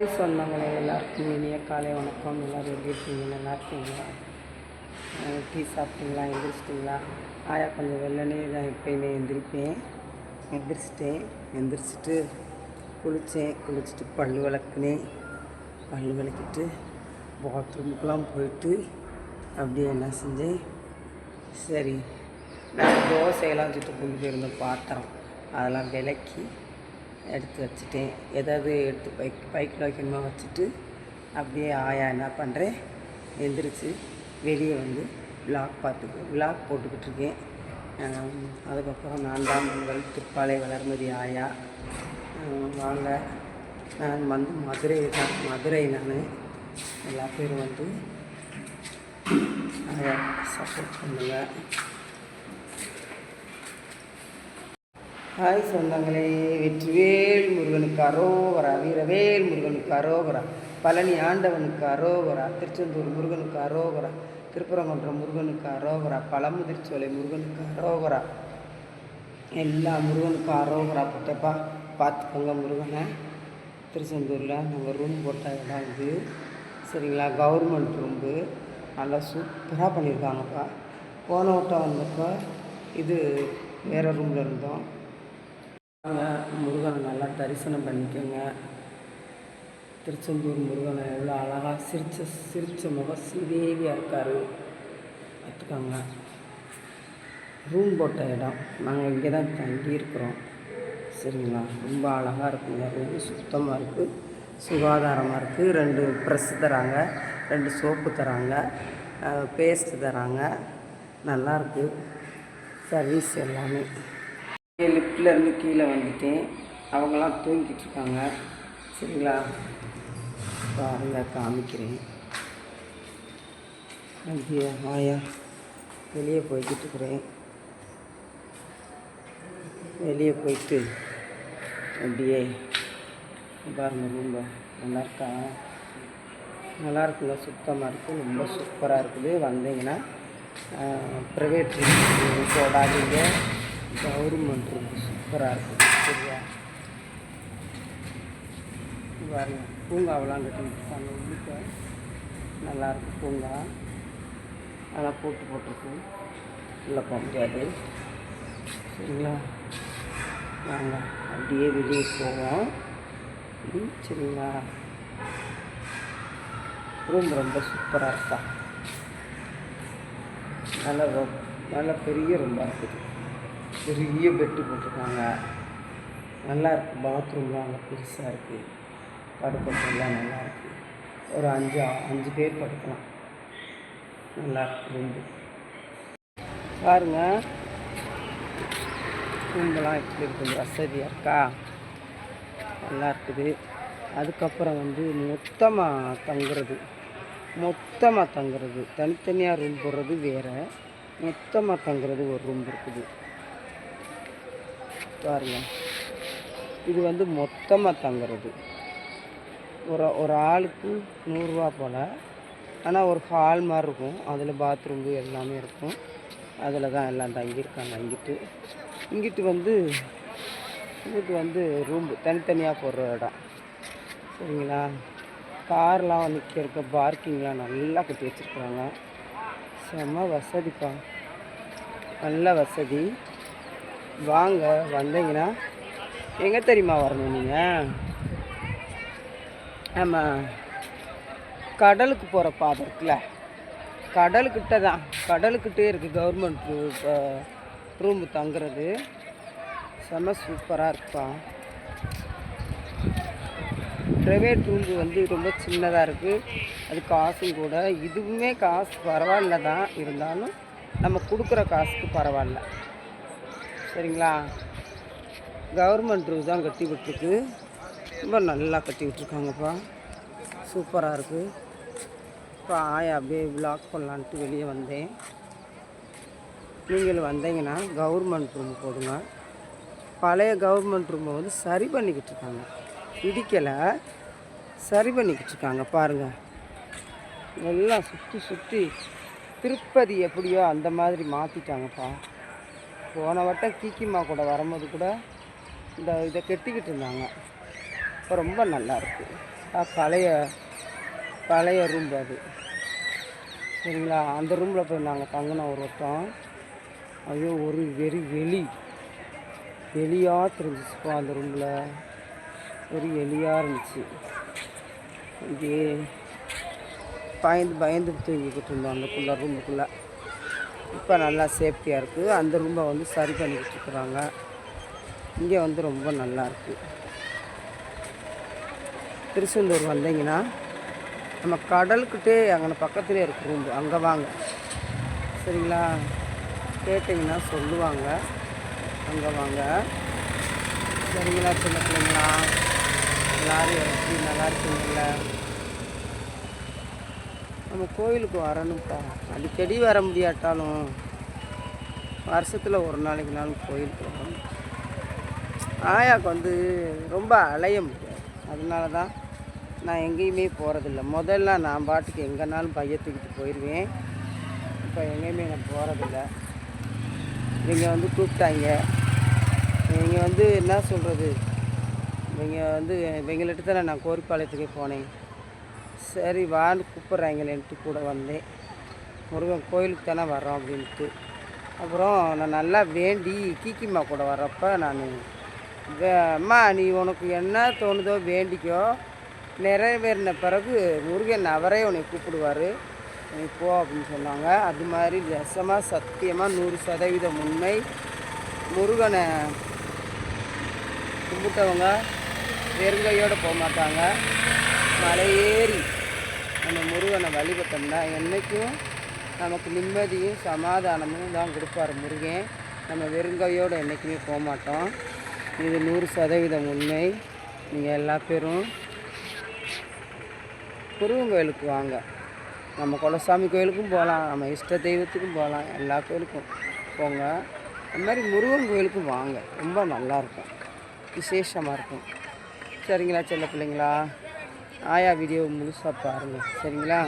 சொந்தங்களே எல்லாருக்கும் இனிய காலை வணக்கம் எல்லோரும் எப்படி இருக்கீங்க நல்லா இருக்கீங்களா டீ சாப்பிட்டீங்களா எந்திரிச்சிட்டிங்களா ஆயா கொஞ்சம் வெள்ளனே தான் எப்பயுமே எந்திரிப்பேன் எந்திரிச்சிட்டேன் எந்திரிச்சிட்டு குளித்தேன் குளிச்சுட்டு பல் விளக்குனேன் பல் விளக்கிட்டு பாத்ரூமுக்கெலாம் போயிட்டு அப்படியே என்ன செஞ்சேன் சரி நான் தோசையெல்லாம் சுட்டு கொண்டு போயிருந்த பாத்திரம் அதெல்லாம் விளக்கி எடுத்து வச்சுட்டேன். ஏதாவது எடுத்து பைக் பைக்கில் வைக்கணுமா வச்சுட்டு அப்படியே ஆயா என்ன பண்ணுறேன் எந்திரிச்சு வெளியே வந்து விளாக் பார்த்துக்கு விளாக் போட்டுக்கிட்டு இருக்கேன். அதுக்கப்புறம் நான் தான் உங்கள் திருப்பாலை வளர்மதி ஆயா. வாங்க. நான் வந்து மதுரை தான் மதுரை நான். எல்லா பேரும் வந்து ஆயா சப்போர்ட் பண்ணுவேன் ஹாய் சொந்தங்களே வெற்றிவேல் முருகனுக்கு அரோவரா வீரவேல் முருகனுக்கு அரோவரா பழனி ஆண்டவனுக்கு அரோவரா திருச்செந்தூர் முருகனுக்கு அரோவரா திருப்பரங்குன்றம் முருகனுக்கு அரோவரா பழமுதிர்ச்சோலை முருகனுக்கு அரோவரா. எல்லா முருகனுக்கும் அரோவரா போட்டப்பா பார்த்துக்கோங்க முருகனை. திருச்செந்தூரில் நாங்கள் ரூம் போட்ட இடம் இது. சரிங்களா? கவர்மெண்ட் ரூம்பு நல்லா சூப்பராக பண்ணியிருக்காங்கப்பா. போன வட்டம் வந்தப்போ இது வேறு ரூமில் இருந்தோம். முருகனை நல்லா தரிசனம் பண்ணிக்கோங்க. திருச்செந்தூர் முருகனை எவ்வளோ அழகாக சிரிச்ச சிரிச்ச முகம் ஸ்ரீதேவியாக இருக்கார். பார்த்துக்கோங்க. ரூம் போட்ட இடம். நாங்கள் இங்கே தான் தங்கி இருக்கிறோம். சரிங்களா? ரொம்ப அழகாக இருக்குங்க. ரொம்ப சுத்தமாக இருக்குது சுகாதாரமாக இருக்குது ரெண்டு ப்ரெஸ் தராங்க. ரெண்டு சோப்பு தராங்க. பேஸ்ட்டு தராங்க. நல்லாயிருக்கு சர்வீஸ் எல்லாமே. லிஃப்ட்லேருந்து கீழே வந்துட்டேன் அவங்களாம் தூங்கிட்டு இருக்காங்க சரிங்களா பாருங்க காமிக்கிறேன். ஐயா ஆயா வெளியே போய்கிட்டு இருக்கிறேன். வெளியே போயிட்டு அப்படியே பாருங்க ரொம்ப நல்லா இருக்கா? நல்லா இருக்குங்க சுத்தமாக இருக்குது ரொம்ப சூப்பராக இருக்குது. வந்தீங்கன்னா ப்ரைவேட் போடாதீங்க. கவர்மெண்ட் ரொம்ப சூப்பராக இருக்குது சரியா? பாருங்க பூங்காவெலாம் கட்டிருக்காங்க உள்ளுக்க நல்லாயிருக்கு பூங்கா. அதெல்லாம் போட்டு போட்டிருக்கு. உள்ளே போக முடியாது. சரிங்களா? வாங்க அப்படியே வெளியே போவோம். சரிங்களா? ரூம் ரொம்ப சூப்பராக இருக்கா? நல்ல நல்ல பெரிய ரூமாக இருக்குது. பெரிய பெட்டு போட்டிருக்காங்க. நல்லா இருக்குது பாத்ரூம்லாம் அங்கே பெருசாக இருக்குது படுக்கிறதுலாம் நல்லா இருக்குது ஒரு அஞ்சு அஞ்சு பேர் படுக்கலாம். நல்லா இருக்கு ரூம்பு பாருங்க. ரூம்பெல்லாம் எப்படி இருக்குது வசதியாக இருக்கா? நல்லா இருக்குது. அதுக்கப்புறம் வந்து மொத்தமாக தங்குறது. மொத்தமாக தங்குறது. தனித்தனியாக ரூம் போடுறது வேறு. மொத்தமாக தங்குறது ஒரு ரூம் இருக்குது. பாருங்க. இது வந்து மொத்தமாக தங்குறது. ஒரு ஒரு ஆளுக்கு நூறுரூவா போல். ஆனால் ஒரு ஹால் மாதிரி இருக்கும். அதில் பாத்ரூம்பு எல்லாமே இருக்கும். அதில் தான் எல்லாம் தங்கியிருக்காங்க. இங்கிட்டு இங்கிட்டு வந்து இங்கிட்டு வந்து ரூம்பு தனித்தனியாக போடுற இடம். சரிங்களா? கார்லாம் நிற்கிறக்க பார்க்கிங்லாம் நல்லா கட்டி வச்சுருக்குறாங்க செம்ம வசதிப்பா நல்ல வசதி. வாங்க வந்தீங்கன்னா எங்கே தெரியுமா வரணும் நீங்கள் நம்ம கடலுக்கு போகிற பாதை இருக்குல்ல? கடலுக்கிட்ட தான் கடலுக்கிட்டே இருக்குது கவர்மெண்ட் ரூமு தங்குறது. செம்ம சூப்பராக இருக்குப்பா ப்ரைவேட் ரூம்பு வந்து ரொம்ப சின்னதாக இருக்குது அது காசும் கூட. இதுவுமே காசு பரவாயில்ல தான். இருந்தாலும் நம்ம கொடுக்குற காசுக்கு பரவாயில்ல. சரிங்களா? கவர்மெண்ட் ரூம் தான் கட்டி விட்டுருக்கு ரொம்ப நல்லா கட்டி விட்டுருக்காங்கப்பா சூப்பராக இருக்குது இப்போ ஆயா அப்படியே விளாக் பண்ணலான்ட்டு வெளியே வந்தேன். நீங்கள் வந்தீங்கன்னா கவர்மெண்ட் ரூம் போடுங்க. பழைய கவர்மெண்ட் ரூமை வந்து சரி பண்ணிக்கிட்டு இருக்காங்க. இடிக்கலை. சரி பண்ணிக்கிட்டு இருக்காங்க பாருங்கள் எல்லாம் சுற்றி சுற்றி திருப்பதி எப்படியோ அந்த மாதிரி மாற்றிட்டாங்கப்பா போன வட்டம் கீக்கிமா கூட வரும்போது கூட இந்த இதை கெட்டிக்கிட்டு இருந்தாங்க. இப்போ ரொம்ப நல்லா இருக்குது பழைய பழைய ரூம் அது. சரிங்களா? அந்த ரூமில் போய் நாங்கள் தங்கினோம் ஒரு வட்டம். ஐயோ ஒரு வெறி வெளி வெளியாக தெரிஞ்சிச்சுப்பா அந்த ரூமில். வெறி எலியாக இருந்துச்சு. இங்கே பயந்து பயந்து தூங்கிக்கிட்டு இருந்தோம் அந்தக்குள்ளே ரூமுக்குள்ளே. இப்போ நல்லா சேஃப்டியாக இருக்குது. அந்த ரூமை வந்து சரி பண்ணிக்கிட்டு இருக்கிறாங்க இங்கே வந்து ரொம்ப நல்லா இருக்குது. திருச்செந்தூர் வந்தீங்கன்னா நம்ம கடலுக்கிட்டே அங்கே பக்கத்துலேயே இருக்கு ரூம் அங்கே வாங்க. சரிங்களா? கேட்டிங்கன்னா சொல்லுவாங்க. அங்கே வாங்க. சரிங்களா சின்ன பிள்ளைங்களா? எல்லோரும் எப்படி நல்லா இருக்கீங்களா நம்ம கோயிலுக்கு வரணும்ப்பா. அடிக்கடி வர முடியாட்டாலும் வருஷத்தில் ஒரு நாளைக்கு நாள் கோயிலுக்கு வரணும். ஆயாவுக்கு வந்து ரொம்ப அலைய முடியாது. அதனால தான் நான் எங்கேயுமே போகிறதில்ல முதல்ல நான் பாட்டுக்கு எங்கேனாலும் பைய தூக்கிட்டு போயிடுவேன் இப்போ எங்கேயுமே நான் போகிறதில்ல இவங்க வந்து கூப்பிட்டாங்க. இவங்க வந்து என்ன சொல்கிறது இவங்க வந்து இவங்கள்ட்ட தானே நான் கோரிப்பாளையத்துக்கே போனேன். சரி வான்னு கூப்பிட்றாங்களேன்ட்டு கூட வந்தேன் முருகன் கோயிலுக்கு தானே வரோம் அப்படின்ட்டு. அப்புறம் நான் நல்லா வேண்டி கீக்கிம்மா கூட வர்றப்ப நான் அம்மா நீ உனக்கு என்ன தோணுதோ வேண்டிக்கோ. நிறைவேறின பிறகு முருகன் அவரே உன்னை கூப்பிடுவார். நீ போ அப்படின்னு சொன்னாங்க. அது மாதிரி ரசமாக சத்தியமாக நூறு சதவீதம் உண்மை. முருகனை கும்பிட்டவங்க வெறுங்கையோடு போக மாட்டாங்க. மலையேறி நம்ம முருகனை வழிபட்டோம்னா என்றைக்கும் நமக்கு நிம்மதியும் சமாதானமும் தான் கொடுப்பாரு முருகன். நம்ம வெறுங்கையோடு என்றைக்குமே போக மாட்டோம். இது நூறு சதவீதம் உண்மை. நீங்கள் எல்லா பேரும் முருகன் கோயிலுக்கு வாங்க. நம்ம குலசாமி கோயிலுக்கும் போகலாம் நம்ம இஷ்ட தெய்வத்துக்கும் போகலாம் எல்லா கோயிலுக்கும் போங்க. அது மாதிரி முருகன் கோயிலுக்கும் வாங்க. ரொம்ப நல்லாயிருக்கும் விசேஷமாக இருக்கும். சரிங்களா செல்ல பிள்ளைங்களா? ஆயா வீடியோ முழுசாக பாருங்கள் சரிங்களா?